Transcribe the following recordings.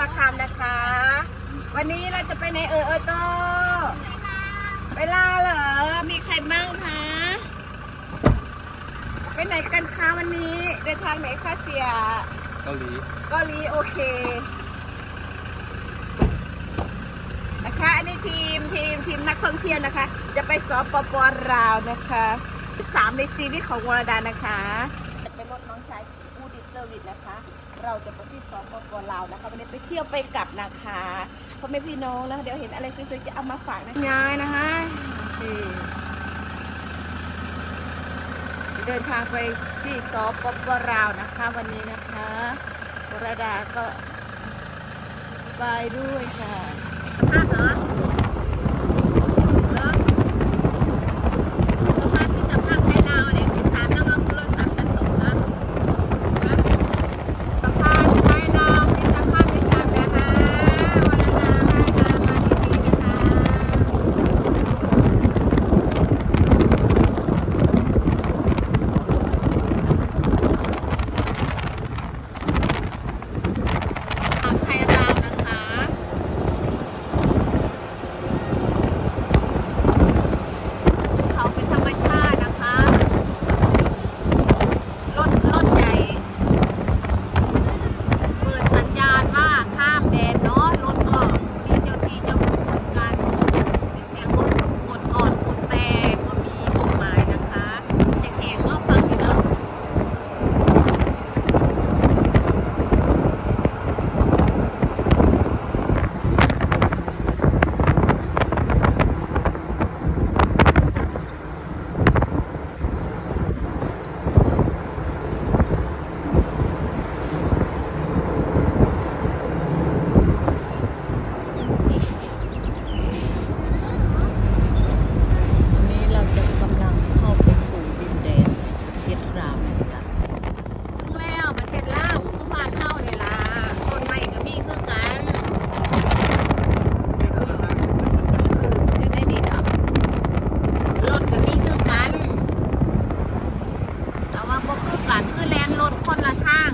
พาคำนะคะ วันนี้เราจะไปในเออเออโตไปลาเหรอ มีใครบ้างคะ ไปไหนกันคะวันนี้เดินทางไหนคะเสียเกาหลีเกาหลีโอเคนะคะอันนี้ทีมทีมทีมนักท่องเที่ยวนะคะ จะไปสปปลาวนะคะสามในชีวิตของวรดานะคะจะไปรถน้องชายอูดิต เซอร์วิสนะคะ เราจะไปที่สปปลาวนะคะวันนี้ไปเที่ยวไปกลับนะคะพ่อแม่พี่น้องแล้วเดี๋ยวเห็นอะไรสวยๆจะเอามาฝากนะยายนะคะเดินทางไปที่สปปลาวนะคะ วันนี้นะคะวรดาก็ไปด้วยค่ะภาพเหรอเหรอประมาณที่จะภาคไทยลาวอะไรที่สามแล้วเราโทรศัพท์ฉันตกนะนะสะพานไทยลาวเป็นสะพานที่สามนะคะวรดาให้มามาดีๆนะคะ ทางไทยราวนะคะ เขาเป็นธรรมชาตินะคะ รถรถใหญ่ เปิดสัญญาณว่าข้ามแดนเนาะ รถก็มีเจ้าที่เจ้าหเหมือนกันเสียงกดกดออดกดแต่ก็มีกฎหมายนะคะจะแข่งก็ฟังอยู่เนาะ วันนี้เราจะกำลังเข้าไปสู่ดินแดนประเทศลาวนะจ๊ะถึงแล้วประเทศลาวก็คือบ้านเฮานี่ล่ะต้นไม้ก็มีคือกันเอออยู่ในนี่ดอกรถก็มีคือกัน แต่ว่า บ่คือกันแลนรถคนละทาง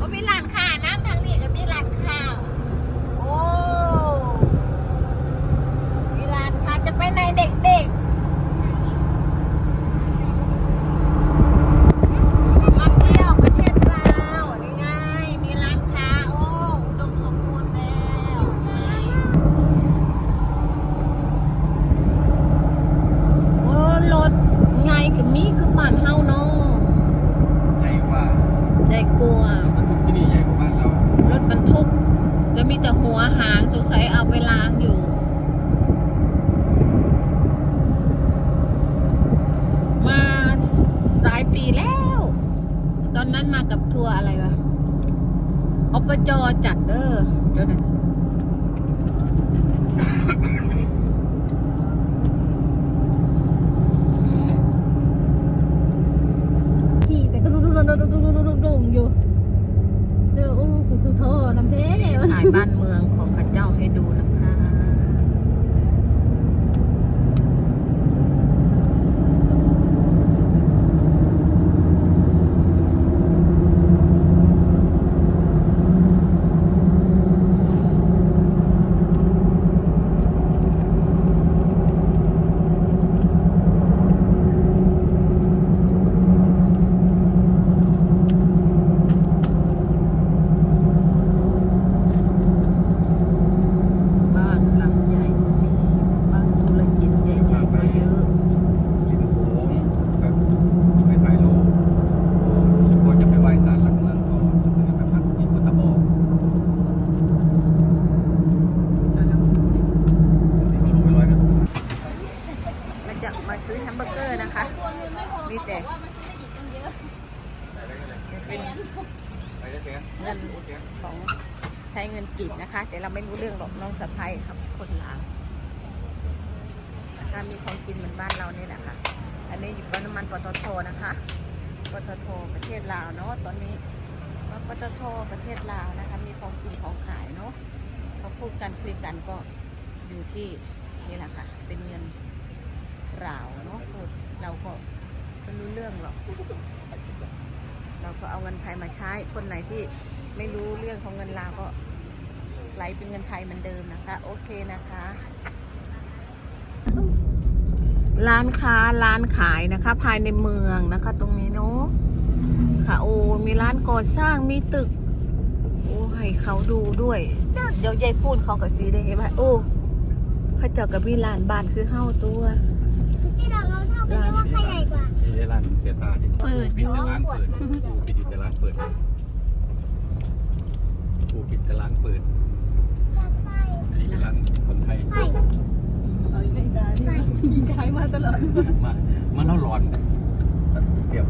บ่มีร้านค้าน้ำทางนี้ก็มีร้านค้าโอ้ มีร้านค้าจะไปในเด็กๆ มาเที่ยวประเทศลาวนี่ไง มีร้านค้า โอ้ อุดมสมบูรณ์แล้วโอ้รถไงคือมีคือบ้านเฮาเนาะ ใหญ่กว่า ได้กลัว มันทุกที่นี่ใหญ่กว่าบ้านเรา รถบรรทุก แล้วมีแต่หัวหางสงสัยเอาไปล้างอยู่ มาหลายปีแล้ว ตอ นั้นมากับทัวร์อะไรวะอปจจัดเด้อเดี๋ยวนะ มีแต่เป็นเงินของใช้เงินกีบนะคะ แต่เราไม่รู้เรื่องหรอกน้องสะพ้ายครับ คนลาวนะคะมีของกินเหมือนบ้านเรานี่แหละค่ะอันนี้อยู่ปั๊มน้ำมันปตทนะคะปตทประเทศลาวเนาะตอนนี้ว่าปตทประเทศลาวนะคะ มีของกินของขายเนาะเขาพูดกันคุยกันก็อยู่ที่นี่แหละค่ะ เป็นเงินราวเนาะเราก็ ไม่รู้เรื่องหรอก เราก็เอาเงินไทยมาใช้ คนไหนที่ไม่รู้เรื่องของเงินลาวก็ไหลเป็นเงินไทยเหมือนเดิมนะคะ โอเคนะคะ ร้านค้าร้านขายนะคะ ภายในเมืองนะคะ ตรงนี้เนาะค่ะโอ้มีร้านก่อสร้างมีตึก โอ้ให้เขาดูด้วย เดี๋ยวยายพูดเขากับจีได้ไหมโอ้เขาเจากับมีร้านบ้านคือเฮ้าตัว ที่เราเอาเท่ากันว่าใครใหญ่กว่านี่ได้ร้านเสียตาที่เปิดปิดแต่ร้านเปิดปูปิดอยู่แต่ร้านเปิดปูปิดแต่ร้านเปิดจะใส่อันนี้เป็นร้านคนไทยใส่เอาอีกแล้วอีตาที่ขี่ขายมาตลอดมามาเล่าร้อนเสียบ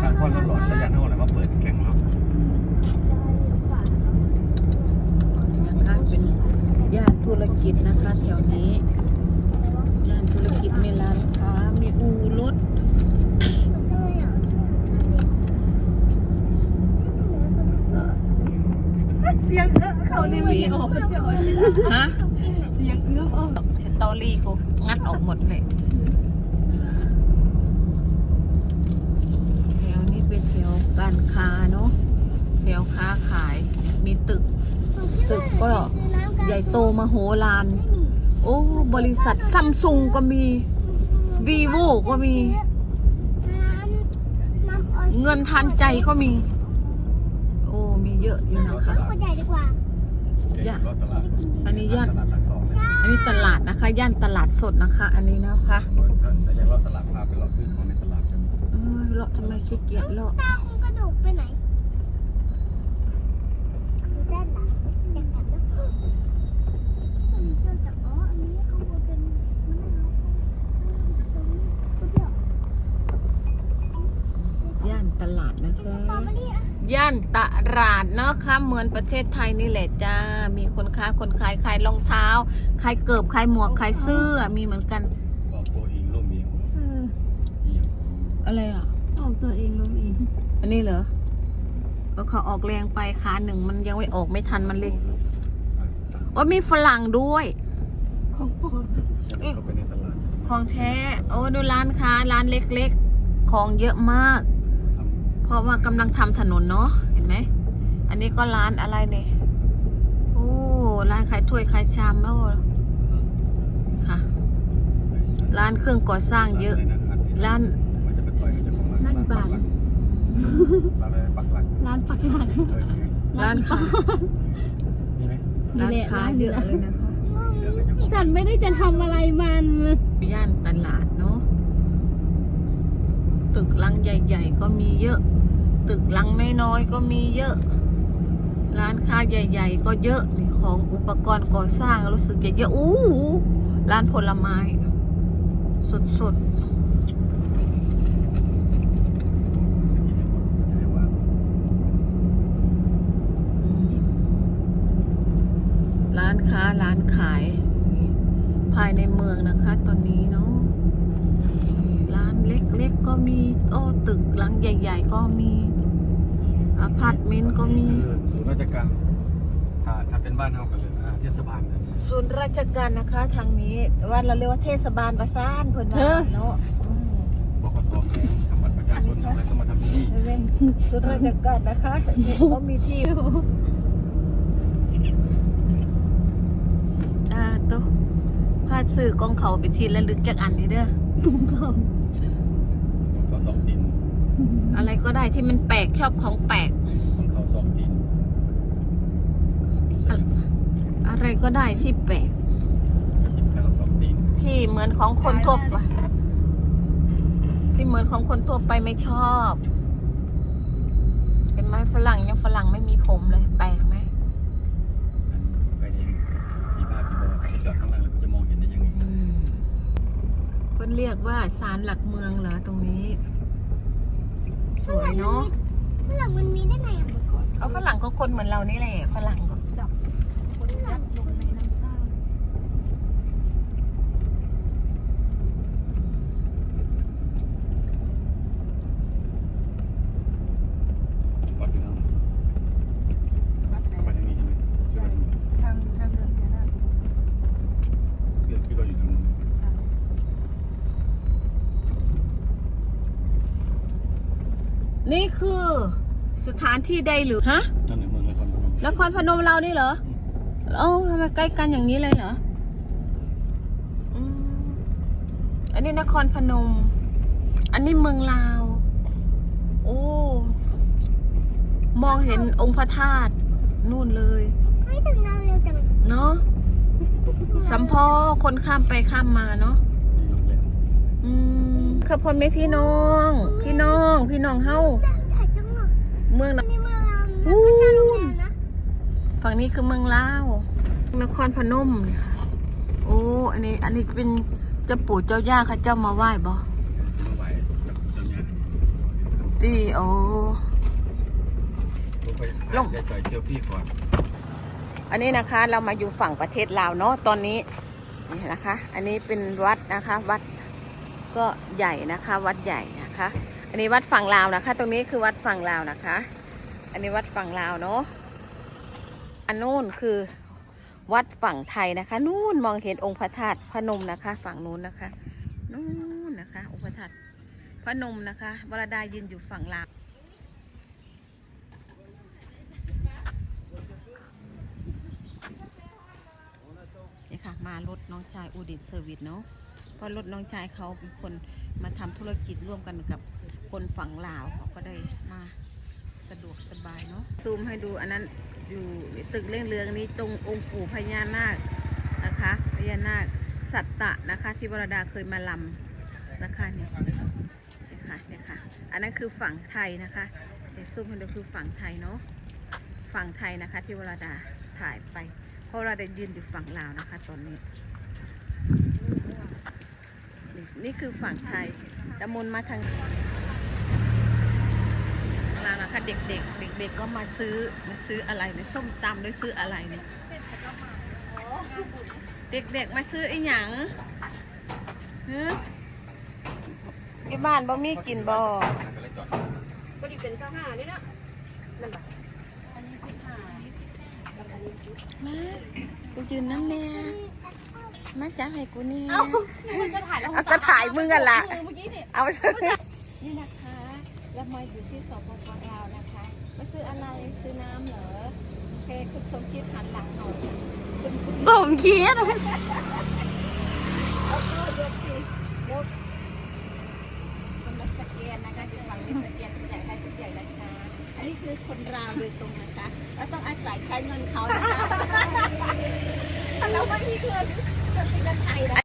ทางคนเล่าร้อนระยะเท่าไหร่มาเปิดแข่งเนาะนะคะเป็นย่านธุรกิจนะคะแถวนี้ย่านธุรกิจมีร้านค้า มีอู่รถก็เลยอะเสียงเออเขานี่มันออกมาจอดฮะ เสียงเอื้อออกสตอรี่เขางัดออกหมดเลยแถวนี้เป็นแถวการค้าเนาะแถวค้าขาย มีตึก ตึกก็ใหญ่โตมโหฬารโอ้ บริษัทซัมซุงก็มี วีโวก็มี เงินทันใจก็มี โอ้มีเยอะอยู่นะคะคนใหญ่ดีกว่าย่ารถตลาดอันนี้ย่านตลาดหลักสองอันนี้ตลาดนะคะ ย่านตลาดสดนะคะ อันนี้นะคะแต่ยังรถตลาดพาไปรอซื้อของในตลาดจะมีเอ้ยเลาะทำไมขี้เกียจเลาะ ย่านตลาดเนาะค่ะเหมือนประเทศไทยนี่แหละจ้า มีคนค้าคนขายขายรองเท้าขายเกิบขายหมวกขายเสื้อมีเหมือนกันก็โปรอิงร่มเองเอออีกอะไรอะ ออกตัวเองลงเองอันนี้เหรอก็เขาออกแรงไปขาหนึ่งมันยังไม่ออกไม่ทันมันเลยว่ามีฝรั่งด้วย ของโปรดเข้าไปในตลาดของแท้ โอ้ดูร้านค้าร้านเล็กๆ ของเยอะมากทำเพ ราะว่ากำลังทำถนนเนาะเห็นไหม อันนี้ก็ร้านอะไรเนี่ยโอ้ร้านขายถ้วยขายชามแล้วค่ะ ร้านเครื่องก่อสร้างเยอะ ร้านมันจะไปต่อยกับเจ้าของร้านร้านปักหลักร้านอะไรปักหลักร้านปักหลักเออนี่ร้านค้านี่ไหมร้านค้าเยอะเลยนะคะเดี๋ยวเราจะบอกฉันไม่ได้จะทำอะไรมันย่านตลาดเนาะตึกลังใหญ่ ๆ ก็มีเยอะ ตึกหลังน้อยๆก็มีเยอะ ร้านค้าใหญ่ ๆ ก็เยอะของอุปกรณ์ก่อสร้างรู้สึกเยอะอู้ร้านผลไม้ สุดๆอืมร้านค้าร้านขาย ภายในเมืองนะคะ ตอนนี้เนาะ เล็กๆก็มีโอ้ตึกหลังใหญ่ ๆ ก็มีอพาร์ตเมนต์ก็มีคือศูนย์ราชการถ้าถ้าเป็นบ้านเฮากันเลยอ่าเทศบาลเนี่ยศูนย์ราชการนะคะทางนี้ว่าเราเรียกว่าเทศบาลประสานเพิ่นว่าเนาะอืมบกสทำบัตรประชาชนทำอะไรต้องมาทำที่นี่เว้นศูนย์ราชการนะคะเขามีที่อ่าโตะพาดสื่อกองเขาไปทีละลึกจากอันนี้เด้อ ตุ้มเขา ของเขาสองตีน อะไรก็ได้ที่มันแปลกชอบของแปลกของเขาสองตีนรู้สึกยังไงอะไรก็ได้ที่แปลกกินข้าวสองตีนที่เหมือนของคนทั่วไปที่เหมือนของคนทั่วไปไม่ชอบเป็นไม้ฝรั่งยังฝรั่งไม่มีผมเลยแปลกไหมไปเองมีภาพที่บอกจอดข้างล่างแล้วก็จะมองเห็นได้ยังไงอืมเพิ่นเรียกว่าศาลหลักเมืองเหรอตรงนี้ สวยเนาะ ฝรั่งมันมีได้ไงอะเอาฝรั่งก็คนเหมือนเรานี่แหละฝรั่งก็จับคนยัดลงในน้ำซ่า ปัดไปแล้ว วัดไหน ไปทางนี้ใช่ไหมใช่ไหม ทางทางเดินเนี่ยนะ เรื่องที่เราอยู่ทางนู้น ใช่นี่คือ สถานที่ใดหรือฮะนั่นในเมืองนครพนมนครพนมเรานี่เหรอเอ้าทำไมใกล้กันอย่างนี้เลยเหรออืมอันนี้นครพนม อันนี้เมืองลาว โอ้มองเห็นองค์พระธาตุนู่นเลยไม่ถึงเราเร็วจังเนาะสัมพอคนข้ามไปข้ามมาเนาะมีโรงแรมอืมขอบคุณไหมพี่น้อง พี่น้อง พี่น้องเฮา งนี้คือเมืองลาวนครพนมเนี่ยค่ะโอ้ อันนี้ อันนี้เป็นเจ้าปู่เจ้าย่าเขาเจ้ามาไหว้บ่มาไหว้กับเจ้าหน้าตีโอ้ลงไปลงจะจ่อยเที่ยวพี่ก่อน อันนี้นะคะเรามาอยู่ฝั่งประเทศลาวเนาะตอนนี้นี่นะคะ อันนี้เป็นวัดนะคะ วัดก็ใหญ่นะคะ วัดใหญ่นะคะ อันนี้วัดฝั่งลาวนะคะ ตรงนี้คือวัดฝั่งลาวนะคะ อันนี้วัดฝั่งลาวเนาะ อันนู้นคือวัดฝั่งไทยนะคะ นู่นมองเห็นองค์พระธาตุพนมนะคะ ฝั่งนู้นนะคะ นู่นนะคะ องค์พระธาตุพนมนะคะวรดายืนอยู่ฝั่งลาวนี่ค่ะ มารถน้องชายอูดิตเซอร์วิสเนาะเพราะรถน้องชายเขาเป็นคนมาทำธุรกิจร่วมกันกับคนฝั่งลาวเขาก็ได้มา สะดวกสบายเนาะซูมให้ดูอันนั้นอยู่ตึกเรื่องเรืองนี้ตรงองค์ปู่พญานาคนะคะพญานาคสัตตะนะคะ ที่วรดาเคยมาลำนะคะเนี่ยเนี่ยค่ะเนี่ยค่ะอันนั้นคือฝั่งไทยนะคะเดี๋ยวซูมให้ดูคือฝั่งไทยเนาะฝั่งไทยนะคะ ที่วรดาถ่ายไป เพราะเราได้ยืนอยู่ฝั่งลาวนะคะตอนนี้นี่คือฝั่งไทยตะมนมาทาง นะคะ เด็กๆ เด็กๆก็มาซื้อมาซื้ออะไรเนี่ยส้มตำหรือซื้ออะไรเนี่ยเด็กๆมาซื้อไอ้หยังฮะที่บ้านบ่มีกินบ่ก็เลยจอดก็ดีเป็นสหานี่นะมากูยืนน้ำแน่มาจ้าให้กูนี่มันจะถ่ายแล้วเอาก็ถ่ายมึงกันละเมื่อกี้เนี่ยเอาไปซื้อนี่นะคะเรามาอยู่ที่สปปลาวนะคะมา ซื้ออะไรซื้อน้ำเหรอโอเคคุณสมคิดหันหลังหน่อยคุณคุณสมคิดเอาตัวยกสิยกคนละสแกนนะคะที่ฝั่งนี้สแกนผู้ใหญ่ได้ผู้ใหญ่นะคะอันนี้คือคนราวโดยตรงนะคะเราต้องอาศัยใช้เงินเขานะคะเราไม่มีเงินจะเป็นเงินไทยนะคะ